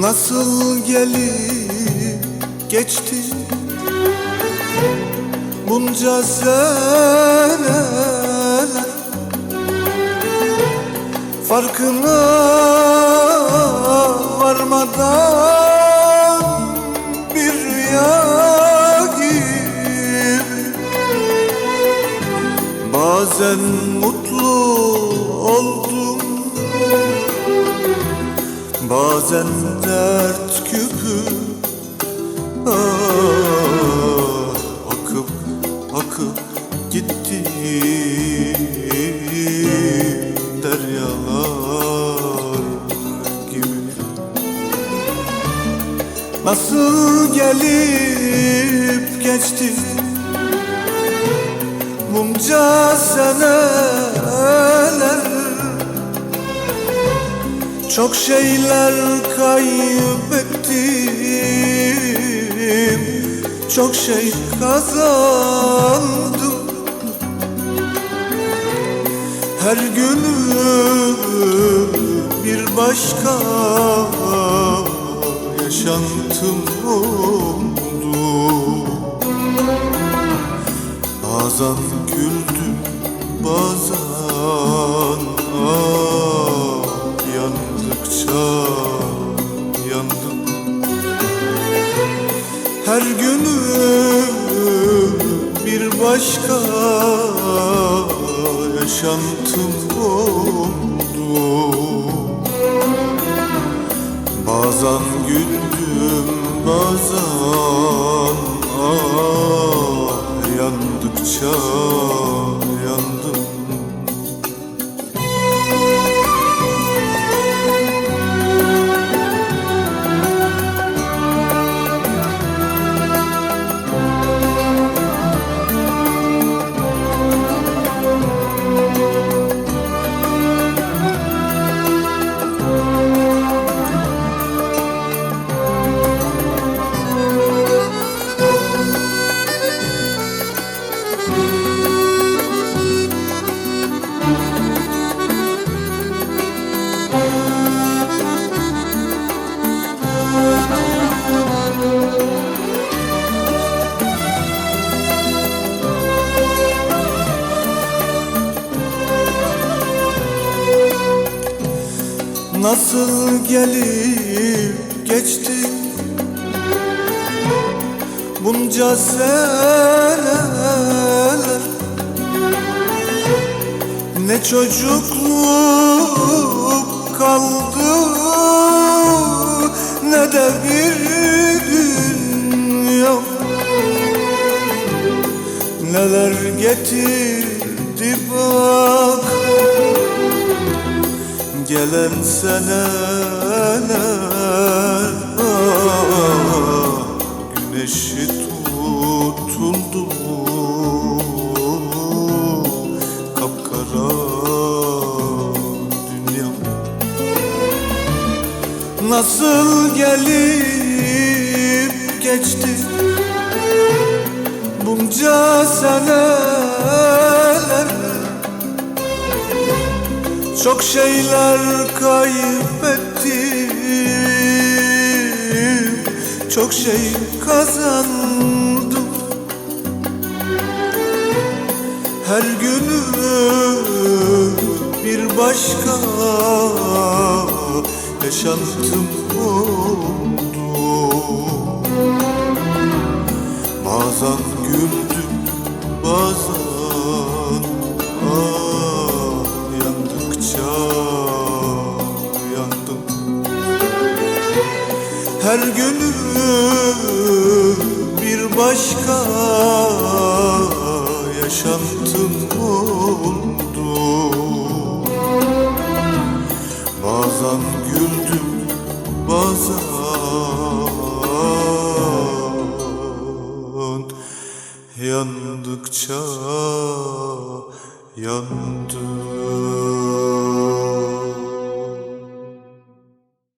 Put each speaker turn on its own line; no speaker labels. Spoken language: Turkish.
Nasıl gelip geçti. Bunca seneler Farkına varmadan Bir rüya gibi. Bazen mutlu oldum Bazen dert küpü ah, Akıp akıp gitti Deryalar gibi. Nasıl gelip geçti? Bunca seneler çok şeyler kaybettim. Çok şey kazandım. Her günü bir başka yaşantım oldu. Bazen güldüm bazen ah, başka yaşantım oldu. Bazen güldüm bazen ah, yandıkça Nasıl gelip geçti? Bunca seneler. Ne çocukluk kaldı Ne de bir dünya. Neler getirdi bak Gelen seneler. Güneşi tutuldu Kapkara dünya Nasıl gelip geçti? Bunca seneler çok şeyler kaybettim. Çok şey kazandım. Her günü bir başka yaşantım oldu. Bazen güldüm bazen Her günü bir başka yaşantım oldu. Bazen güldüm bazen Yandıkça yandım